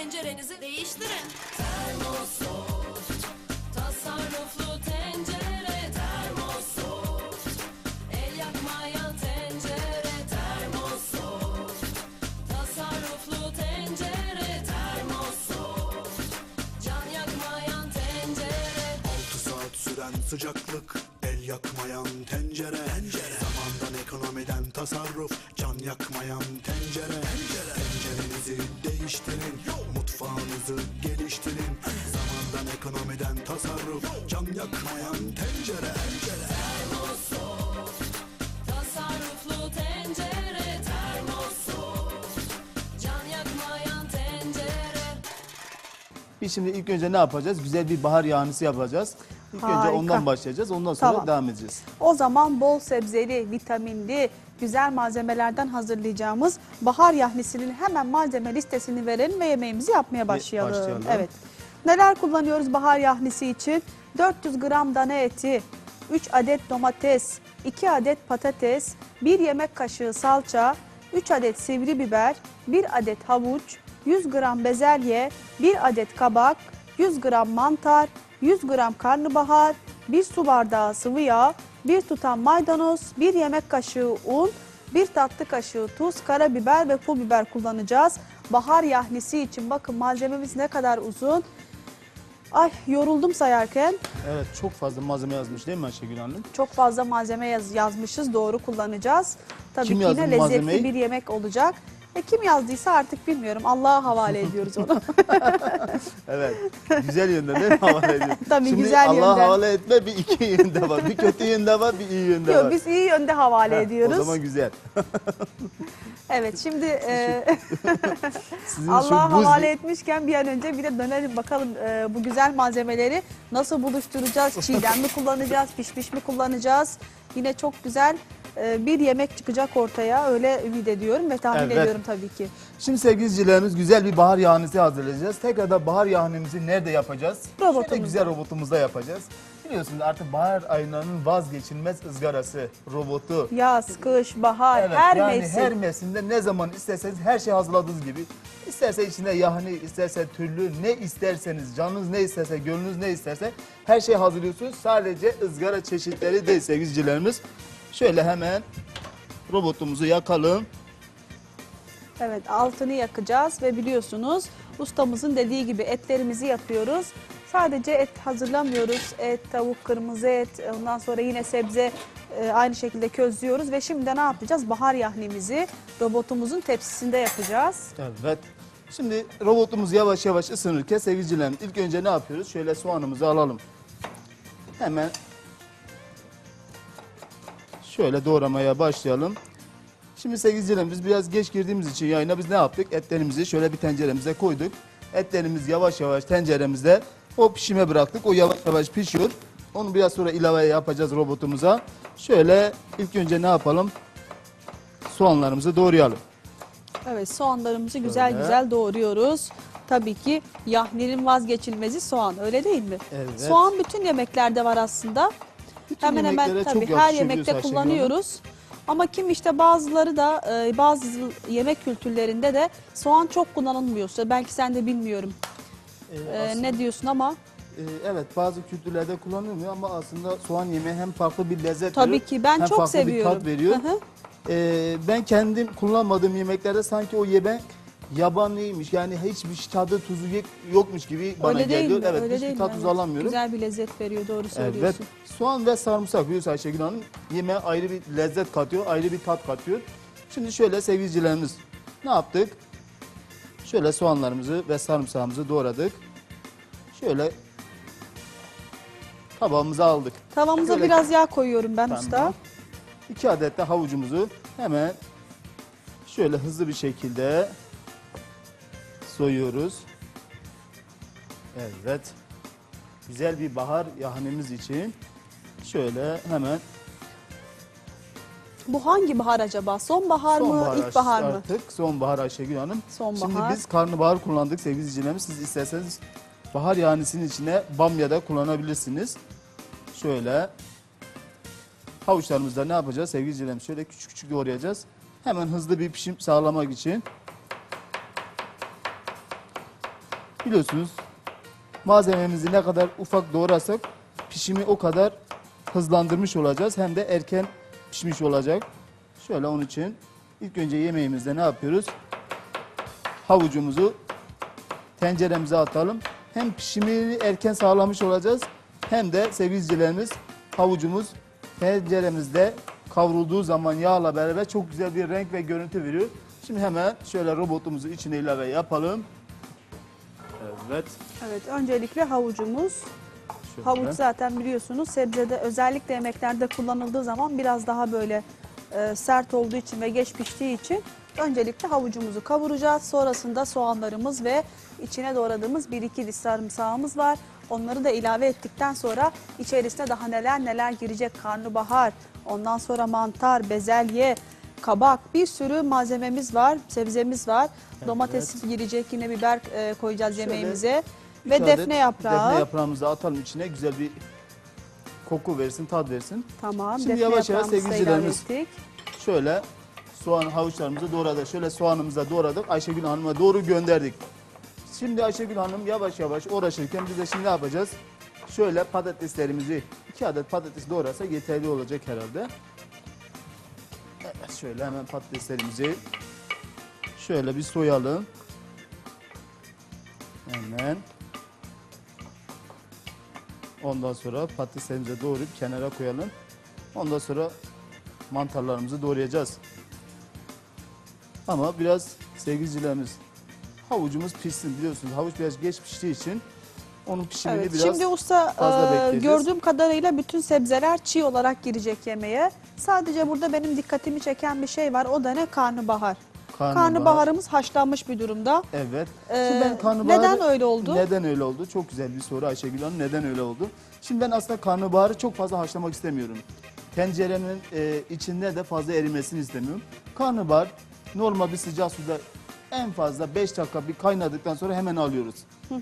tencerenizi değiştirin. Termosoft, tasarruflu tencere termosoft. El yakmayan tencere termosoft. Tasarruflu tencere termosoft. Can yakmayan tencere 6 saat süren sıcaklık El yakmayan tencere, tencere. Zamandan ekonomiden tasarruf Can yakmayan tencere, tencere. Tasarruflu tencere termosoft. Can yakmayan tencere Biz şimdi ilk önce ne yapacağız? Güzel bir bahar yahnisi yapacağız. İlk önce Harika. ondan başlayacağız. Ondan sonra Tamam. devam edeceğiz. O zaman bol sebzeli, vitaminli, güzel malzemelerden hazırlayacağımız bahar yahnisinin hemen malzeme listesini verelim ve yemeğimizi yapmaya başlayalım. başlayalım. Evet. Neler kullanıyoruz bahar yahnisi için? 400 gram dana eti, 3 adet domates, 2 adet patates, 1 yemek kaşığı salça, 3 adet sivri biber, 1 adet havuç, 100 gram bezelye, 1 adet kabak, 100 gram mantar, 100 gram karnabahar, 1 su bardağı sıvı yağ, 1 tutam maydanoz, 1 yemek kaşığı un, 1 tatlı kaşığı tuz, karabiber ve pul biber kullanacağız. Bahar yahnisi için bakın malzememiz ne kadar uzun. Ay yoruldum sayarken. Evet çok fazla malzeme yazmış değil mi Ayşegül Hanım? Çok fazla malzeme yaz, yazmışız. Doğru kullanacağız. Tabii Kim ki yine lezzetli malzemeyi? bir yemek olacak. E kim yazdıysa artık bilmiyorum. Allah'a havale ediyoruz onu. Evet. Güzel yönden değil mi havale ediyor? Tabii, Şimdi güzel Allah'a yönden. havale etme bir iki yönde var. Bir kötü yönde var, bir iyi yönde Yok var. biz iyi yönde havale Heh, ediyoruz. O zaman güzel. Evet şimdi e, Allah'a havale etmişken bir an önce bir de dönelim bakalım e, bu güzel malzemeleri nasıl buluşturacağız? Çiğden mi kullanacağız? Pişmiş mi kullanacağız? Yine çok güzel e, bir yemek çıkacak ortaya öyle ümit ediyorum ve tahmin Evet. ediyorum tabii ki. Şimdi sevgili izleyicilerimiz güzel bir bahar yahnisi hazırlayacağız. Tekrar da bahar yahnimizi nerede yapacağız? Robotumuzda. Şöyle güzel robotumuzda yapacağız. Biliyorsunuz artık bahar aylarının vazgeçilmez ızgarası, robotu. Yaz, kış, bahar, Evet, her yani mevsim. her mevsimde ne zaman isterseniz her şey hazırladığınız gibi. İsterse içinde yahni, isterse türlü, ne isterseniz, canınız ne isterse, gönlünüz ne isterse her şey hazırlıyorsunuz. Sadece ızgara çeşitleri değil sevgili izleyicilerimiz. Şöyle hemen robotumuzu yakalım. Evet altını yakacağız ve biliyorsunuz ustamızın dediği gibi etlerimizi yapıyoruz. Sadece et hazırlamıyoruz. Et, tavuk, kırmızı et, ondan sonra yine sebze e, aynı şekilde közlüyoruz ve şimdi ne yapacağız? Bahar yahnimizi robotumuzun tepsisinde yapacağız. Evet. Şimdi robotumuz yavaş yavaş ısınırken sevgili izleyicilerimiz ilk önce ne yapıyoruz? Şöyle soğanımızı alalım. Hemen şöyle doğramaya başlayalım. Şimdi sevgili izleyicilerimiz biz biraz geç girdiğimiz için yayına biz ne yaptık? Etlerimizi şöyle bir tenceremize koyduk. Etlerimiz yavaş yavaş tenceremizde o pişime bıraktık. O yavaş yavaş pişiyor. Onu biraz sonra ilave yapacağız robotumuza. Şöyle ilk önce ne yapalım? Soğanlarımızı doğrayalım. Evet soğanlarımızı güzel Şöyle. güzel doğruyoruz. Tabii ki yahninin vazgeçilmezi soğan öyle değil mi? Evet. Soğan bütün yemeklerde var aslında. Bütün hemen hemen tabii her yemekte kullanıyoruz. Ama kim işte bazıları da e, bazı yemek kültürlerinde de soğan çok kullanılmıyor. Belki sen de bilmiyorum Ee, e, aslında- ne diyorsun ama Ee, evet bazı kültürlerde kullanılmıyor ama aslında soğan yemeği hem farklı bir lezzet tabii veriyor, ki ben hem çok farklı bir tat veriyor. Hı hı. Ee, ben kendim kullanmadığım yemeklerde sanki o yemek yabanıymış. Yani hiçbir tadı tuzu yokmuş gibi bana Öyle değil geliyor. mi? Evet Öyle hiçbir değil mi? tat tuzu Evet. alamıyorum. Güzel bir lezzet veriyor doğru Evet. söylüyorsun. Soğan ve sarımsak biliyorsun Ayşegül Hanım yemeğe ayrı bir lezzet katıyor, ayrı bir tat katıyor. Şimdi şöyle sevgilicilerimiz ne yaptık? Şöyle soğanlarımızı ve sarımsağımızı doğradık. Şöyle tabağımıza aldık. Tavamıza Şöyle- biraz yağ koyuyorum ben Tamam. usta. 2 adet de havucumuzu hemen şöyle hızlı bir şekilde soyuyoruz. Evet. Güzel bir bahar yahnimiz için şöyle hemen Bu hangi bahar acaba? Sonbahar mı, ilkbahar mı? artık. Sonbahar Ayşegül Hanım. Sonbahar. Şimdi biz karnabahar kullandık sevgili izleyicilerimiz. Siz isterseniz bahar yahnisinin içine bamya da kullanabilirsiniz. Şöyle havuçlarımızda ne yapacağız sevgili izleyicilerimiz? Şöyle küçük küçük doğrayacağız. Hemen hızlı bir pişim sağlamak için. biliyorsunuz malzememizi ne kadar ufak doğrarsak pişimi o kadar hızlandırmış olacağız. Hem de erken pişmiş olacak. Şöyle onun için ilk önce yemeğimizde ne yapıyoruz? Havucumuzu tenceremize atalım. Hem pişimini erken sağlamış olacağız hem de sevgili izleyicilerimiz havucumuz tenceremizde kavrulduğu zaman yağla beraber çok güzel bir renk ve görüntü veriyor. Şimdi hemen şöyle robotumuzu içine ilave yapalım. Evet. Evet öncelikle havucumuz. Şöyle. Havuç zaten biliyorsunuz sebzede özellikle yemeklerde kullanıldığı zaman biraz daha böyle e, sert olduğu için ve geç piştiği için öncelikle havucumuzu kavuracağız. Sonrasında soğanlarımız ve içine doğradığımız 1-2 diş sarımsağımız var. Onları da ilave ettikten sonra içerisine daha neler neler girecek karnabahar, ondan sonra mantar, bezelye, kabak bir sürü malzememiz var, sebzemiz var. Domates girecek yine biber e, koyacağız Şöyle yemeğimize. Üç Ve adet defne yaprağı. Defne yaprağımızı atalım içine güzel bir koku versin, tat versin. Tamam. Şimdi defne yavaş yavaş sevgilicilerimiz. Şöyle soğan havuçlarımızı doğradık. Şöyle soğanımızı da doğradık. Ayşegül Hanım'a doğru gönderdik. Şimdi Ayşegül Hanım yavaş yavaş uğraşırken biz de şimdi ne yapacağız? Şöyle patateslerimizi, iki adet patates doğrarsak yeterli olacak herhalde. Evet, şöyle hemen patateslerimizi şöyle bir soyalım. Hemen. Ondan sonra patateslerimizi doğrayıp kenara koyalım. Ondan sonra mantarlarımızı doğrayacağız. Ama biraz sevgilicilerimiz havucumuz pişsin biliyorsunuz. Havuç biraz geç piştiği için onun pişimini Evet, biraz şimdi usta fazla e, gördüğüm kadarıyla bütün sebzeler çiğ olarak girecek yemeğe. Sadece burada benim dikkatimi çeken bir şey var. O da ne? Karnabahar. Karnabahar. Karnabaharımız haşlanmış bir durumda. Evet. Ee, Şimdi ben karnabaharı- neden öyle oldu? Neden öyle oldu? Çok güzel bir soru Ayşegül Hanım. Neden öyle oldu? Şimdi ben aslında karnabaharı çok fazla haşlamak istemiyorum. Tencerenin e, içinde de fazla erimesini istemiyorum. Karnabahar normal bir sıcak suda en fazla 5 dakika bir kaynadıktan sonra hemen alıyoruz.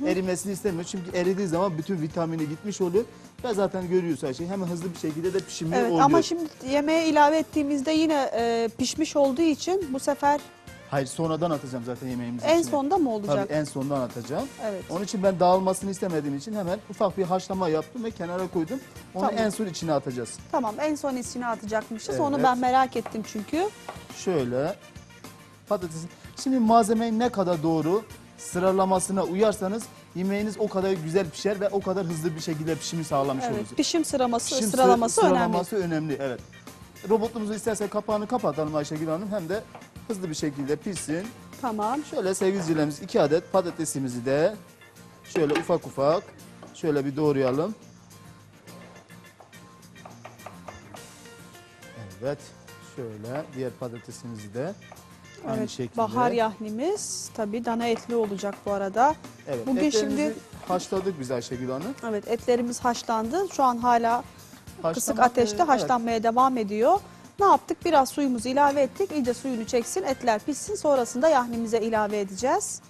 Erimesini istemiyoruz çünkü eridiği zaman bütün vitamini gitmiş oluyor. Ve zaten görüyorsun her şey hemen hızlı bir şekilde de pişimi Evet oluyor. ama şimdi yemeğe ilave ettiğimizde yine e, pişmiş olduğu için bu sefer Hayır sonradan atacağım zaten yemeğimizin en içine. sonda mı olacak? Tabii en sondan atacağım. Evet. Onun için ben dağılmasını istemediğim için hemen ufak bir haşlama yaptım ve kenara koydum. Onu Tamam. en son içine atacağız. Tamam en son içine atacakmışız. Evet. Onu ben merak ettim çünkü. Şöyle patates. Şimdi malzemeyi ne kadar doğru sıralamasına uyarsanız yemeğiniz o kadar güzel pişer ve o kadar hızlı bir şekilde pişimi sağlamış Evet, olursunuz. pişim sıraması Pişim sıralaması sıra- önemli. sıralaması önemli. Evet. Robotumuzu isterse kapağını kapatalım Ayşegül Hanım hem de hızlı bir şekilde pişsin. Tamam. Şöyle sevgili izleyicilerimiz iki adet patatesimizi de şöyle ufak ufak şöyle bir doğrayalım. Evet. Şöyle diğer patatesimizi de aynı Evet, şekilde. bahar yahnimiz tabii dana etli olacak bu arada. Evet. Bugün şimdi- haşladık biz Ayşegül Hanım. Evet etlerimiz haşlandı. Şu an hala kısık Haşlama- ateşte evet. haşlanmaya devam ediyor. Ne yaptık? Biraz suyumuzu ilave ettik. İyice suyunu çeksin, etler pişsin. Sonrasında yahnimize ilave edeceğiz.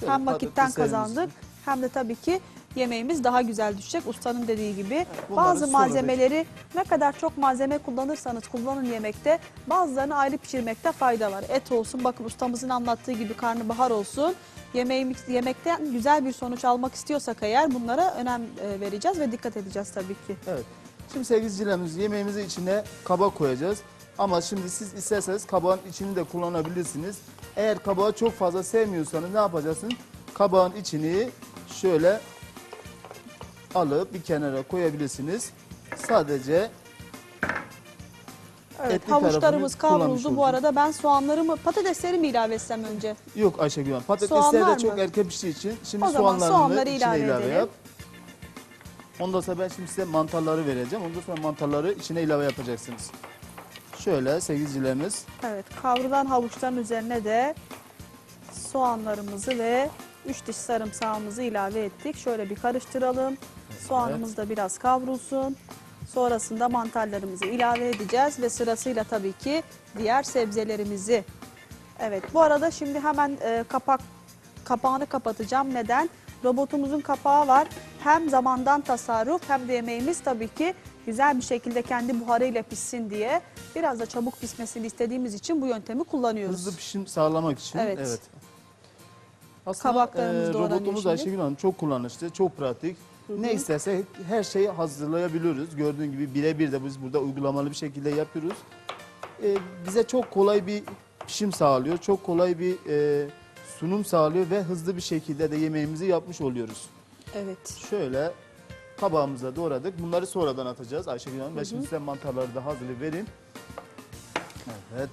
Şöyle hem vakitten kazandık hem de tabii ki yemeğimiz daha güzel düşecek. Ustanın dediği gibi bunları bazı malzemeleri ne kadar çok malzeme kullanırsanız kullanın yemekte bazılarını ayrı pişirmekte fayda var. Et olsun bakın ustamızın anlattığı gibi karnabahar olsun. Yemeğimiz, yemekten güzel bir sonuç almak istiyorsak eğer bunlara önem e, vereceğiz ve dikkat edeceğiz tabii ki. Evet. Şimdi sevgili izleyicilerimiz yemeğimizi içine kabak koyacağız. Ama şimdi siz isterseniz kabağın içini de kullanabilirsiniz. Eğer kabağı çok fazla sevmiyorsanız ne yapacaksınız? Kabağın içini şöyle alıp bir kenara koyabilirsiniz. Sadece Evet, Etli havuçlarımız tarafını kullanmış kavruldu. Bu olacağız. arada ben soğanlarımı, patatesleri mi ilave etsem önce? yok Ayşegül Hanım. Soğan Patatesler var de çok mı? erken piştiği için şimdi O zaman soğanlarını soğanları içine ilave ilave, edelim. yap. Ondan sonra ben şimdi size mantarları vereceğim. Ondan sonra mantarları içine ilave yapacaksınız. Şöyle sevgili izleyicilerimiz. Evet, kavrulan havuçların üzerine de soğanlarımızı ve 3 diş sarımsağımızı ilave ettik. Şöyle bir karıştıralım. Soğanımız da biraz kavrulsun. Sonrasında mantarlarımızı ilave edeceğiz ve sırasıyla tabii ki diğer sebzelerimizi. Evet, bu arada şimdi hemen e, kapak kapağını kapatacağım. Neden? Robotumuzun kapağı var. Hem zamandan tasarruf hem de yemeğimiz tabii ki güzel bir şekilde kendi buharıyla pişsin diye. Biraz da çabuk pişmesini istediğimiz için bu yöntemi kullanıyoruz. Hızlı pişim sağlamak için. Evet. evet. Aslında Kabaklarımız e, robotumuz. Ayşegül Hanım çok kullanışlı, çok pratik. Ne isterse her şeyi hazırlayabiliyoruz. Gördüğün gibi birebir de biz burada uygulamalı bir şekilde yapıyoruz. E, bize çok kolay bir pişim sağlıyor, çok kolay bir e, sunum sağlıyor ve hızlı bir şekilde de yemeğimizi yapmış oluyoruz. Evet. Şöyle kabağımıza doğradık. Bunları sonradan atacağız Ayşegül Hanım. Ben şimdi size mantarları da hazırlayıp vereyim. Evet.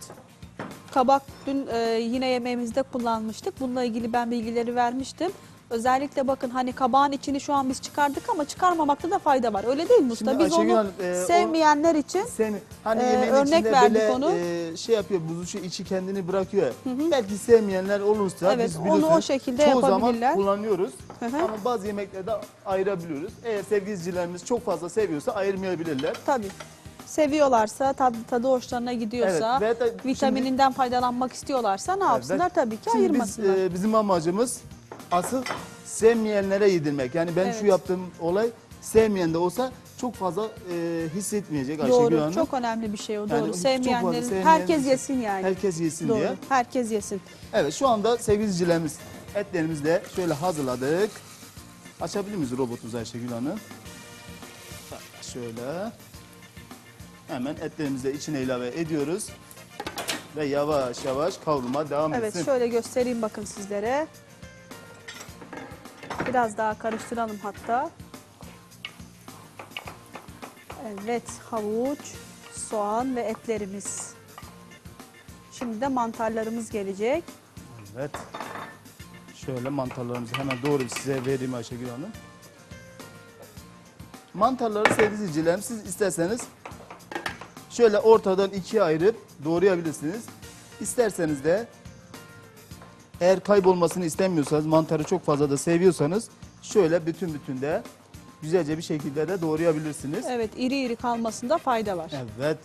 Kabak dün e, yine yemeğimizde kullanmıştık. Bununla ilgili ben bilgileri vermiştim. Özellikle bakın hani kabağın içini şu an biz çıkardık ama çıkarmamakta da fayda var. Öyle değil mi usta? Şimdi Biz Ayşegül onu Hanım, e, o- sevmeyenler için Sen hani Ee, yemeğin örnek içinde verdik böyle onu. e, şey yapıyor, buzuşu içi kendini bırakıyor. Belki sevmeyenler olursa Evet, biz onu biliyorsunuz o şekilde çoğu zaman yapabilirler. kullanıyoruz. Hı hı. Ama bazı yemeklerde ayırabiliyoruz. Eğer sevgilicilerimiz çok fazla seviyorsa ayırmayabilirler. tabii seviyorlarsa, tadı, tadı hoşlarına gidiyorsa, Evet, ve de şimdi- vitamininden faydalanmak istiyorlarsa ne yapsınlar? Tabii ki Şimdi biz, ayırmasınlar. e, bizim amacımız asıl sevmeyenlere yedirmek. Yani ben Evet. şu yaptığım olay sevmeyen de olsa çok fazla e, hissetmeyecek Ayşegül Doğru, Hanım. çok önemli bir şey o. Yani Doğru. çok fazla Sevmeyenlerin, sevmeyen- herkes yesin yani. Herkes yesin Doğru. diye. Herkes yesin. Evet şu anda sevgili izleyicilerimiz etlerimizi de şöyle hazırladık. Açabilir miyiz robotumuzu Ayşegül Hanım? Bak, Şöyle. Hemen etlerimizi de içine ilave ediyoruz. Ve yavaş yavaş kavrulma devam Evet etsin. şöyle göstereyim bakın sizlere. Biraz daha karıştıralım hatta. Evet havuç, soğan ve etlerimiz. Şimdi de mantarlarımız gelecek. Evet. Şöyle mantarlarımızı hemen doğru size vereyim Ayşegül Hanım. Mantarları sevgili izleyicilerim siz isterseniz şöyle ortadan ikiye ayırıp doğrayabilirsiniz. İsterseniz de eğer kaybolmasını istemiyorsanız mantarı çok fazla da seviyorsanız şöyle bütün bütün de güzelce bir şekilde de doğrayabilirsiniz. Evet iri iri kalmasında fayda var. Evet.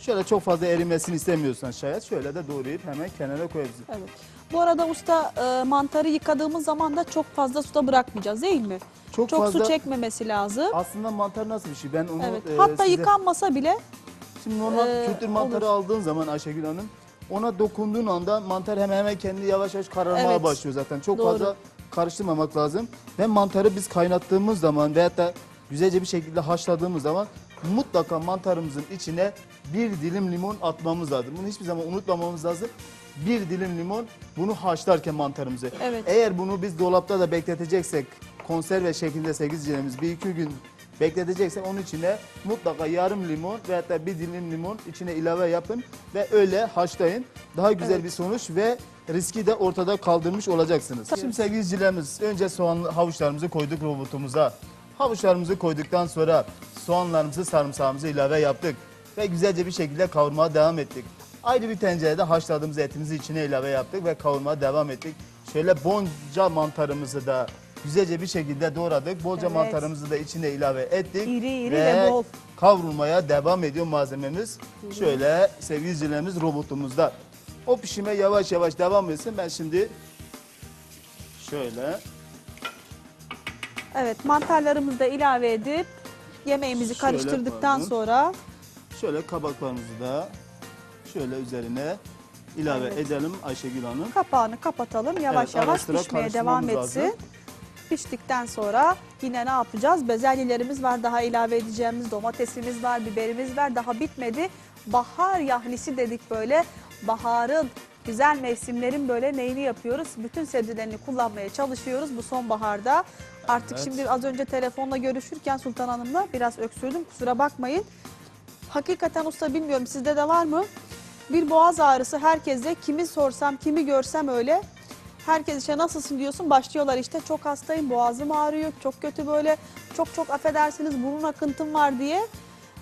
Şöyle çok fazla erimesini istemiyorsan şayet şöyle de doğrayıp hemen kenara koyabilirsin. Evet. Bu arada usta e, mantarı yıkadığımız zaman da çok fazla suda bırakmayacağız değil mi? Çok, Çok fazla su çekmemesi lazım. Aslında mantar nasıl bir şey? Ben onu Evet. e, Hatta size- yıkanmasa bile Şimdi normal e, kültür mantarı olur. aldığın zaman Ayşegül Hanım ona dokunduğun anda mantar hemen hemen kendi yavaş yavaş kararmaya Evet. başlıyor zaten. Çok Doğru. fazla karıştırmamak lazım. Ve mantarı biz kaynattığımız zaman veyahut da güzelce bir şekilde haşladığımız zaman mutlaka mantarımızın içine bir dilim limon atmamız lazım. Bunu hiçbir zaman unutmamamız lazım. Bir dilim limon bunu haşlarken mantarımızı. Evet. Eğer bunu biz dolapta da bekleteceksek konserve şeklinde 8 cilemiz bir iki gün bekleteceksek onun içine mutlaka yarım limon veyahut da bir dilim limon içine ilave yapın ve öyle haşlayın. Daha güzel Evet. bir sonuç ve riski de ortada kaldırmış olacaksınız. Şimdi sevgili izleyicilerimiz önce soğan havuçlarımızı koyduk robotumuza. Havuçlarımızı koyduktan sonra soğanlarımızı sarımsağımızı ilave yaptık ve güzelce bir şekilde kavurmaya devam ettik. Ayrı bir tencerede haşladığımız etimizi içine ilave yaptık ve kavurmaya devam ettik. Şöyle bonca mantarımızı da güzelce bir şekilde doğradık. Bolca Evet. mantarımızı da içine ilave ettik. İri iri ve bol. kavrulmaya devam ediyor malzememiz. Şöyle sevgili izleyicilerimiz robotumuzda. O pişime yavaş yavaş devam etsin. Ben şimdi şöyle evet mantarlarımızı da ilave edip yemeğimizi Şöyle karıştırdıktan pardon. sonra şöyle kabaklarımızı da şöyle üzerine ilave Evet. edelim Ayşegül Hanım. kapağını kapatalım. Yavaş Evet, yavaş pişmeye devam etsin. lazım. Piştikten sonra yine ne yapacağız? Bezelyelerimiz var. Daha ilave edeceğimiz domatesimiz var, biberimiz var. Daha bitmedi. Bahar yahnisi dedik böyle. Baharın, güzel mevsimlerin böyle neyini yapıyoruz? Bütün sebzelerini kullanmaya çalışıyoruz bu sonbaharda. Artık Evet. şimdi az önce telefonla görüşürken Sultan Hanım'la biraz öksürdüm. Kusura bakmayın. Hakikaten usta bilmiyorum sizde de var mı? Bir boğaz ağrısı herkeste kimi sorsam kimi görsem öyle. Herkes işte nasılsın diyorsun başlıyorlar işte çok hastayım boğazım ağrıyor çok kötü böyle çok çok affedersiniz burun akıntım var diye.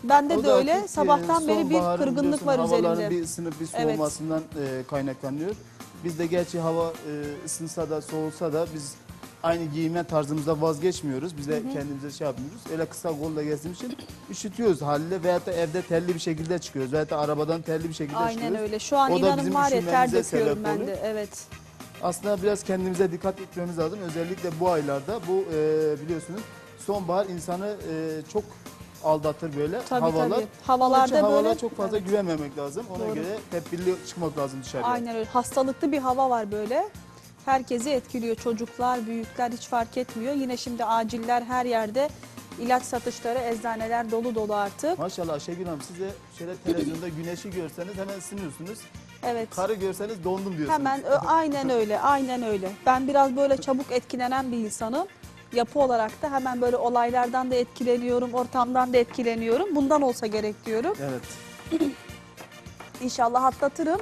Bende O de öyle artık, e, sabahtan beri bir kırgınlık var üzerimde. bir ısınıp bir Evet. soğumasından e, kaynaklanıyor. Biz de gerçi hava e, ısınsa da soğusa da biz aynı giyinme tarzımızda vazgeçmiyoruz. Biz de kendimize şey yapmıyoruz. Öyle kısa kolla gezdiğimiz için üşütüyoruz haliyle veyahut da evde terli bir şekilde çıkıyoruz. Veyahut da arabadan terli bir şekilde Aynen çıkıyoruz. öyle şu an O inanın var ya ter döküyorum ben de evet. Aslında biraz kendimize dikkat etmemiz lazım. Özellikle bu aylarda bu e, biliyorsunuz sonbahar insanı e, çok aldatır böyle Tabii, havalar. tabii. Onun için Havalarda havalara böyle- çok fazla Evet. güvenmemek lazım. Ona Doğru. göre tedbirli çıkmak lazım dışarıya. Aynen öyle hastalıklı bir hava var böyle. herkesi etkiliyor. Çocuklar, büyükler hiç fark etmiyor. Yine şimdi aciller her yerde ilaç satışları, eczaneler dolu dolu artık. Maşallah Ayşegül Hanım size şöyle televizyonda güneşi görseniz hemen ısınıyorsunuz. Evet. Karı görseniz dondum diyorsunuz. Hemen ö- aynen öyle, aynen öyle. Ben biraz böyle çabuk etkilenen bir insanım. Yapı olarak da hemen böyle olaylardan da etkileniyorum, ortamdan da etkileniyorum. Bundan olsa gerek diyorum. Evet. İnşallah atlatırım.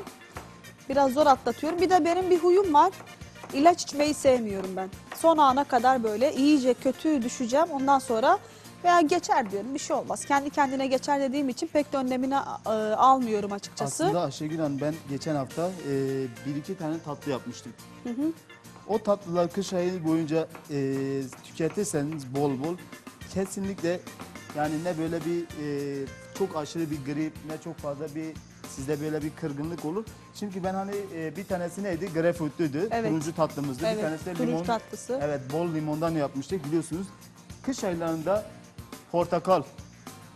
Biraz zor atlatıyorum. Bir de benim bir huyum var. İlaç içmeyi sevmiyorum ben. Son ana kadar böyle iyice kötü düşeceğim. Ondan sonra veya geçer diyorum bir şey olmaz. Kendi kendine geçer dediğim için pek de önlemini e, almıyorum açıkçası. Aslında Ayşegül Hanım ben geçen hafta e, bir iki tane tatlı yapmıştım. O tatlılar kış ayı boyunca e, tüketirseniz bol bol kesinlikle yani ne böyle bir e, çok aşırı bir grip ne çok fazla bir sizde böyle bir kırgınlık olur. Çünkü ben hani e, bir tanesi neydi? Greyfurtluydu. Evet. Turuncu tatlımızdı. Evet, bir tanesi de turuncu limon. tatlısı. Evet bol limondan yapmıştık biliyorsunuz. Kış aylarında portakal,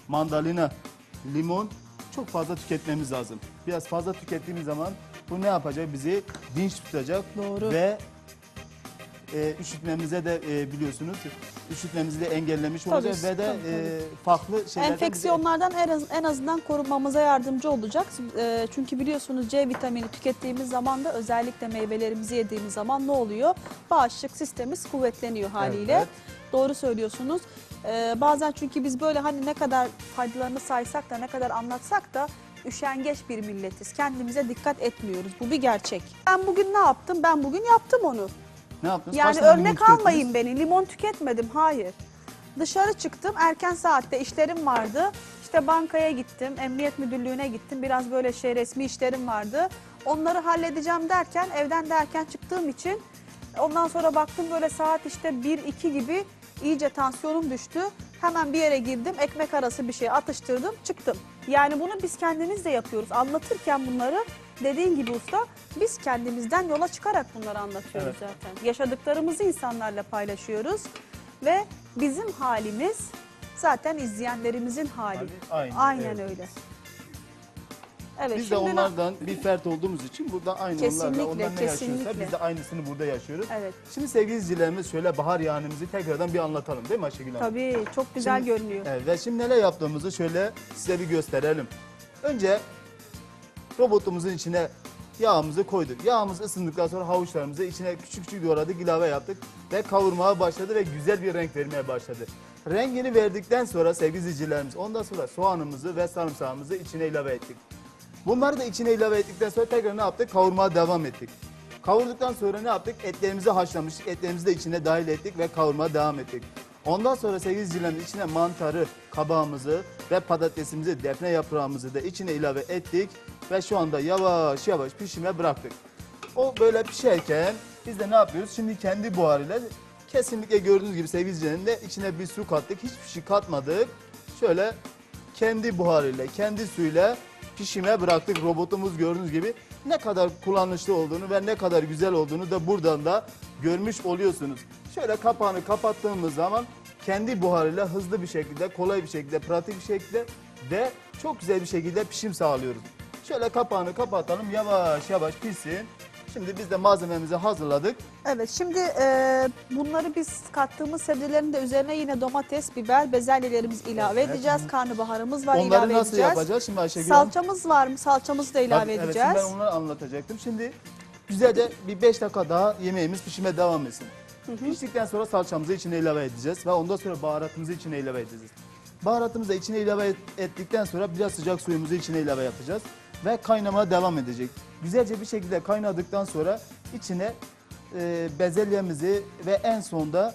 mandalina, limon çok fazla tüketmemiz lazım. Biraz fazla tükettiğimiz zaman bu ne yapacak? Bizi dinç tutacak. Doğru. Ve e, üşütmemize de e, biliyorsunuz üşütmemizi de engellemiş Tabii, olacak ve de tabii, e, farklı şeylerden Enfeksiyonlardan en, az- en azından korunmamıza yardımcı olacak. E, çünkü biliyorsunuz C vitamini tükettiğimiz zaman da özellikle meyvelerimizi yediğimiz zaman ne oluyor? Bağışıklık sistemimiz kuvvetleniyor haliyle. Evet. Doğru söylüyorsunuz. E, bazen çünkü biz böyle hani ne kadar faydalarını saysak da ne kadar anlatsak da üşengeç bir milletiz. Kendimize dikkat etmiyoruz. Bu bir gerçek. Ben bugün ne yaptım? Ben bugün yaptım onu. ne yaptınız? Yani Kaç tane limon örnek tükettiniz? almayın beni. Limon tüketmedim. Hayır. Dışarı çıktım. Erken saatte işlerim vardı. İşte bankaya gittim. Emniyet müdürlüğüne gittim. Biraz böyle şey resmi işlerim vardı. Onları halledeceğim derken evden de erken çıktığım için ondan sonra baktım böyle saat işte 1-2 gibi iyice tansiyonum düştü. Hemen bir yere girdim. Ekmek arası bir şey atıştırdım. Çıktım. Yani bunu biz kendimiz de yapıyoruz. Anlatırken bunları dediğin gibi usta biz kendimizden yola çıkarak bunları anlatıyoruz Evet. zaten. Yaşadıklarımızı insanlarla paylaşıyoruz ve bizim halimiz zaten izleyenlerimizin hali. Aynı, Aynen evet. öyle. Evet, Biz de şimdi onlardan bir fert olduğumuz için burada aynı Kesinlikle, onlarla onlar ne yaşıyorsa kesinlikle. biz de aynısını burada yaşıyoruz. Evet. Şimdi sevgili izleyicilerimiz şöyle bahar yağınımızı tekrardan bir anlatalım değil mi Ayşegül Hanım? Tabii çok güzel Şimdi- görünüyor. Evet, ve şimdi neler yaptığımızı şöyle size bir gösterelim. Önce robotumuzun içine yağımızı koyduk. Yağımız ısındıktan sonra havuçlarımızı içine küçük küçük doğradık, ilave yaptık ve kavurmaya başladı ve güzel bir renk vermeye başladı. Rengini verdikten sonra sevgili izleyicilerimiz ondan sonra soğanımızı ve sarımsağımızı içine ilave ettik. Bunları da içine ilave ettikten sonra tekrar ne yaptık? Kavurmaya devam ettik. Kavurduktan sonra ne yaptık? Etlerimizi haşlamıştık. Etlerimizi de içine dahil ettik ve kavurmaya devam ettik. Ondan sonra sevgili izleyicilerimiz içine mantarı, kabağımızı ve patatesimizi, defne yaprağımızı da içine ilave ettik. Ve şu anda yavaş yavaş pişime bıraktık. O böyle pişerken biz de ne yapıyoruz? Şimdi kendi buharıyla kesinlikle gördüğünüz gibi sevgili de içine bir su kattık. Hiçbir şey katmadık. Şöyle kendi buharıyla, kendi suyuyla pişime bıraktık. Robotumuz gördüğünüz gibi ne kadar kullanışlı olduğunu ve ne kadar güzel olduğunu da buradan da görmüş oluyorsunuz. Şöyle kapağını kapattığımız zaman kendi buharıyla hızlı bir şekilde, kolay bir şekilde, pratik bir şekilde ve çok güzel bir şekilde pişim sağlıyoruz. Şöyle kapağını kapatalım yavaş yavaş pişsin. Şimdi biz de malzememizi hazırladık. Evet şimdi e, bunları biz kattığımız sebzelerin de üzerine yine domates, biber, bezelyelerimizi ilave Evet. edeceğiz. Karnabaharımız var Onları ilave nasıl edeceğiz. yapacağız şimdi Ayşegül Hanım? Salçamız var mı? Salçamızı da ilave evet, edeceğiz. şimdi ben onları anlatacaktım. Şimdi güzelce bir 5 dakika daha yemeğimiz pişime devam etsin. Piştikten sonra salçamızı içine ilave edeceğiz ve ondan sonra baharatımızı içine ilave edeceğiz. Baharatımızı da içine ilave et- ettikten sonra biraz sıcak suyumuzu içine ilave yapacağız ve kaynamaya devam edecek. Güzelce bir şekilde kaynadıktan sonra içine e, bezelyemizi ve en sonda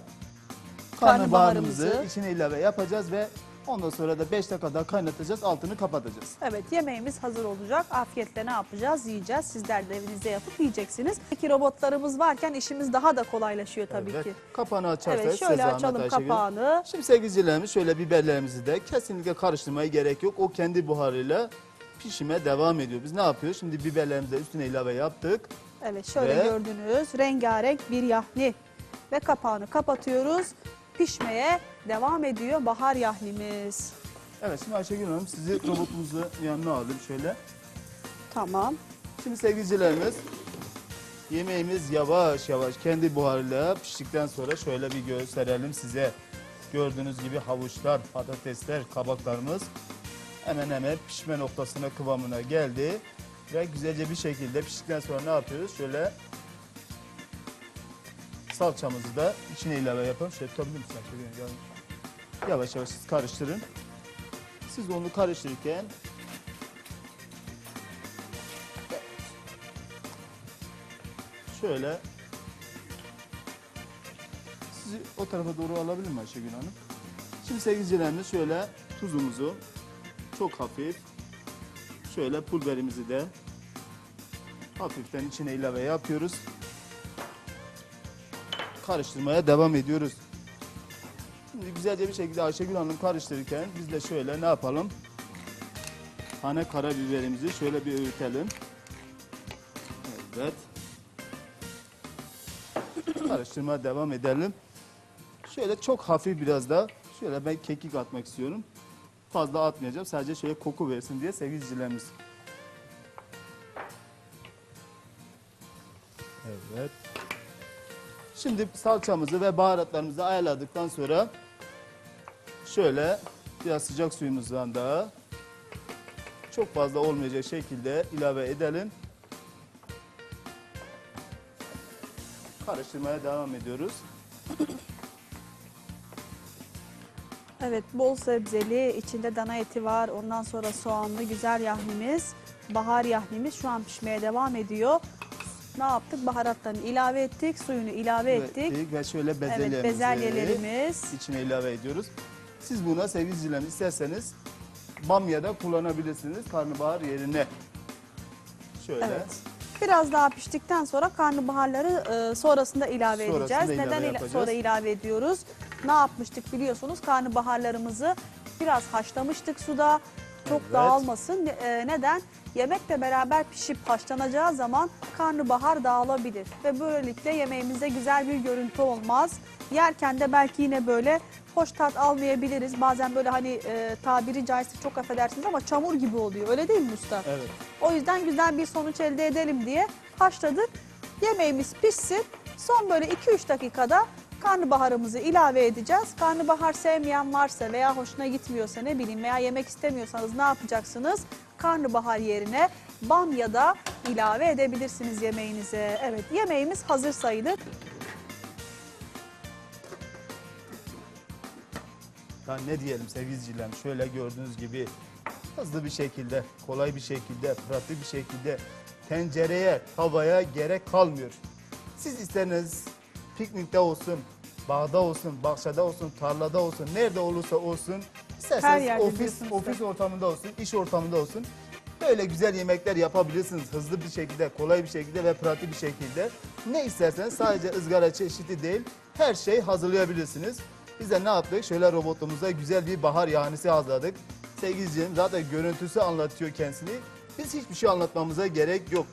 karnabaharımızı Karnabaharımızı. içine ilave yapacağız ve ondan sonra da 5 dakika daha kaynatacağız, altını kapatacağız. Evet yemeğimiz hazır olacak. Afiyetle ne yapacağız? Yiyeceğiz. Sizler de evinizde yapıp yiyeceksiniz. Peki robotlarımız varken işimiz daha da kolaylaşıyor tabii Evet. ki. Kapağını açarsak Evet size şöyle zahmet açalım Ayşegül. kapağını. Şimdi sevgili şöyle biberlerimizi de kesinlikle karıştırmaya gerek yok. O kendi buharıyla pişime devam ediyor. Biz ne yapıyoruz? Şimdi biberlerimizi de üstüne ilave yaptık. Evet şöyle Ve- gördünüz rengarenk bir yahni. Ve kapağını kapatıyoruz. Pişmeye devam ediyor bahar yahnimiz. Evet şimdi Ayşegül Hanım sizi robotumuzu yanına aldım şöyle. Tamam. Şimdi sevgili izleyicilerimiz Yemeğimiz yavaş yavaş kendi buharıyla piştikten sonra şöyle bir gösterelim size. Gördüğünüz gibi havuçlar, patatesler, kabaklarımız hemen hemen pişme noktasına kıvamına geldi. Ve güzelce bir şekilde piştikten sonra ne yapıyoruz? Şöyle salçamızı da içine ilave yapalım. Şöyle tutabilir misin? Yavaş yavaş siz karıştırın. Siz onu karıştırırken şöyle sizi o tarafa doğru alabilir mi Ayşegül Hanım? Şimdi sevgili şöyle tuzumuzu çok hafif şöyle pulverimizi de hafiften içine ilave yapıyoruz. Karıştırmaya devam ediyoruz. Şimdi güzelce bir şekilde Ayşegül Hanım karıştırırken biz de şöyle ne yapalım? Tane karabiberimizi şöyle bir öğütelim. Evet. Karıştırmaya devam edelim. Şöyle çok hafif biraz da şöyle ben kekik atmak istiyorum. Fazla atmayacağım. Sadece şöyle koku versin diye sevgili izleyicilerimiz. Evet. Şimdi salçamızı ve baharatlarımızı ayarladıktan sonra şöyle biraz sıcak suyumuzdan da çok fazla olmayacak şekilde ilave edelim. Karıştırmaya devam ediyoruz. Evet bol sebzeli içinde dana eti var. Ondan sonra soğanlı güzel yahnimiz. Bahar yahnimiz şu an pişmeye devam ediyor. Ne yaptık? Baharatlarını ilave ettik. Suyunu ilave ettik. Ve şöyle bezelyelerimizi Evet bezelyelerimiz. içine ilave ediyoruz. Siz buna sevgili izleyicilerimiz isterseniz bamya da kullanabilirsiniz karnabahar yerine. Şöyle. Evet. Biraz daha piştikten sonra karnabaharları e, sonrasında ilave Sonrasında edeceğiz. ilave Neden yapacağız. sonra ilave ediyoruz? Ne yapmıştık biliyorsunuz? Karnabaharlarımızı biraz haşlamıştık suda. Çok Evet. dağılmasın. E, neden? Yemekle beraber pişip haşlanacağı zaman karnabahar dağılabilir. Ve böylelikle yemeğimize güzel bir görüntü olmaz. Yerken de belki yine böyle hoş tat almayabiliriz. Bazen böyle hani e, tabiri caizse çok affedersiniz ama çamur gibi oluyor. Öyle değil mi usta? Evet. O yüzden güzel bir sonuç elde edelim diye haşladık. Yemeğimiz pişsin. Son böyle 2-3 dakikada karnabaharımızı ilave edeceğiz. Karnabahar sevmeyen varsa veya hoşuna gitmiyorsa ne bileyim veya yemek istemiyorsanız ne yapacaksınız? Karnabahar yerine bamya da ilave edebilirsiniz yemeğinize. Evet yemeğimiz hazır sayılır. Ya ne diyelim sevgili şöyle gördüğünüz gibi hızlı bir şekilde, kolay bir şekilde, pratik bir şekilde tencereye, tavaya gerek kalmıyor. Siz isterseniz piknikte olsun, bağda olsun, bahçede olsun, tarlada olsun, nerede olursa olsun, isterseniz ofis ofis ortamında olsun, iş ortamında olsun. Böyle güzel yemekler yapabilirsiniz hızlı bir şekilde, kolay bir şekilde ve pratik bir şekilde. Ne isterseniz sadece ızgara çeşidi değil, her şey hazırlayabilirsiniz. Biz de ne yaptık? Şöyle robotumuza güzel bir bahar yahnisi hazırladık. Sevgili izleyicilerim zaten görüntüsü anlatıyor kendisini. Biz hiçbir şey anlatmamıza gerek yok.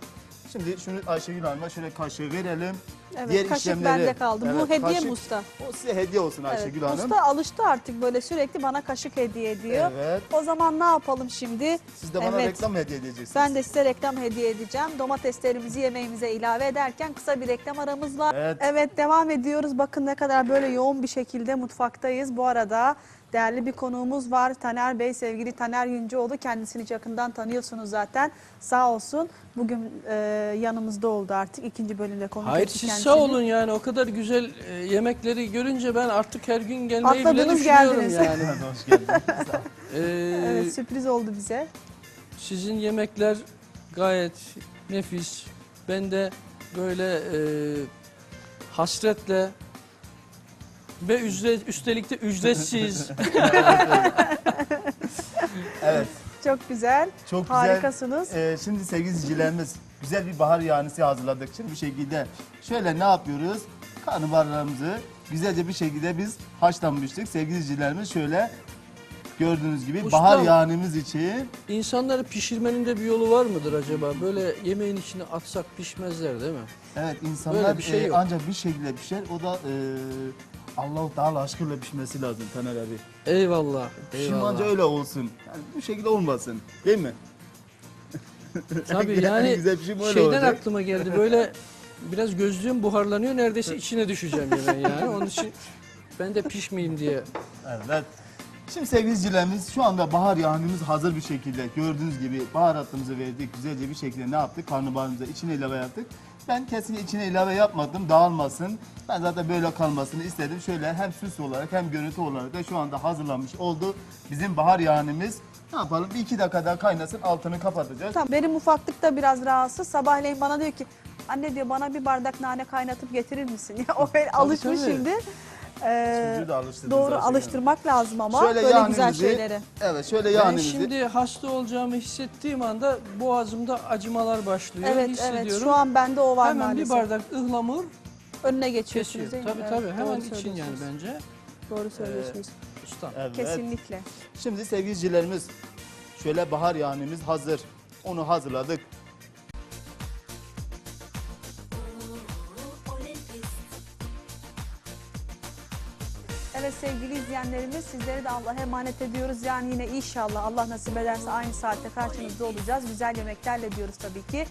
Şimdi şunu Ayşegül Hanım'a şöyle kaşığı verelim. Evet kaşık bende kaldı. Bu Evet, hediye kaşık- mi usta? O size hediye olsun Evet, Ayşegül Hanım. Usta alıştı artık böyle sürekli bana kaşık hediye ediyor. Evet. O zaman ne yapalım şimdi? Siz de bana Evet. reklam hediye edeceksiniz. Ben de size reklam hediye edeceğim. Domateslerimizi yemeğimize ilave ederken kısa bir reklam aramız var. Evet. devam ediyoruz. Bakın ne kadar böyle yoğun bir şekilde mutfaktayız. Bu arada değerli bir konuğumuz var. Taner Bey, sevgili Taner Yüncüoğlu. Kendisini yakından tanıyorsunuz zaten. Sağ olsun. Bugün e, yanımızda oldu artık. ikinci bölümde konuk Hayır siz kendisini. sağ olun yani o kadar güzel e, yemekleri görünce ben artık her gün gelmeyi bile Atladınız, düşünüyorum geldiniz. yani. Hoş geldiniz. Ee, Evet sürpriz oldu bize. Sizin yemekler gayet nefis. Ben de böyle e, hasretle ve ücret, üstelik de ücretsiz. evet. Çok güzel. Çok güzel. Harikasınız. Ee, şimdi sevgili izleyicilerimiz güzel bir bahar yahnisi hazırladık. Şimdi bir şekilde şöyle ne yapıyoruz? Karnabaharlarımızı güzelce bir şekilde biz haşlanmıştık. Sevgili izleyicilerimiz şöyle gördüğünüz gibi Ustam. bahar yahnimiz için İnsanları pişirmenin de bir yolu var mıdır acaba? Böyle yemeğin içine atsak pişmezler değil mi? evet insanlar Böyle bir şey e, ancak bir şekilde pişer. O da e, Allah-u Teala aşkıyla pişmesi lazım Taner abi. Eyvallah. Şimdi eyvallah. ancak öyle olsun. Yani bu şekilde olmasın. Değil mi? Tabii yani güzel öyle şeyden olacak. aklıma geldi böyle Biraz gözlüğüm buharlanıyor. Neredeyse içine düşeceğim yemeğin yani. Onun için ben de pişmeyeyim diye. Evet. Şimdi sevgili izleyicilerimiz şu anda bahar yahnimiz hazır bir şekilde gördüğünüz gibi baharatımızı verdik. Güzelce bir şekilde ne yaptık? Karnabaharımıza içine ilave yaptık. Ben kesinlikle içine ilave yapmadım dağılmasın. Ben zaten böyle kalmasını istedim. Şöyle hem süs olarak hem görüntü olarak da şu anda hazırlanmış oldu. Bizim bahar yahnimiz. Ne yapalım? Bir iki dakika daha kaynasın altını kapatacağız. Tamam, benim ufaklık da biraz rahatsız. Sabahleyin bana diyor ki anne diyor bana bir bardak nane kaynatıp getirir misin? Ya o böyle alışmış tabii. şimdi. Ee, da doğru Hanım. alıştırmak lazım ama Şöyle böyle yahnimizi- güzel şeyleri. Evet şöyle Ben yahnimizi. şimdi hasta olacağımı hissettiğim anda boğazımda acımalar başlıyor. Evet hissediyorum. evet şu an bende o var Hemen maalesef. bir bardak ıhlamur Önüne geçiyorsunuz kesiyor. değil mi? Tabii Evet, tabii hemen için yani bence. Doğru söylüyorsunuz. Usta. Evet. Kesinlikle. Şimdi sevgili izleyicilerimiz şöyle bahar yahnimiz hazır. Onu hazırladık. Sevgili izleyenlerimiz sizleri de Allah'a emanet ediyoruz. Yani yine inşallah Allah nasip ederse aynı saatte karşınızda olacağız. Güzel yemeklerle diyoruz tabii ki.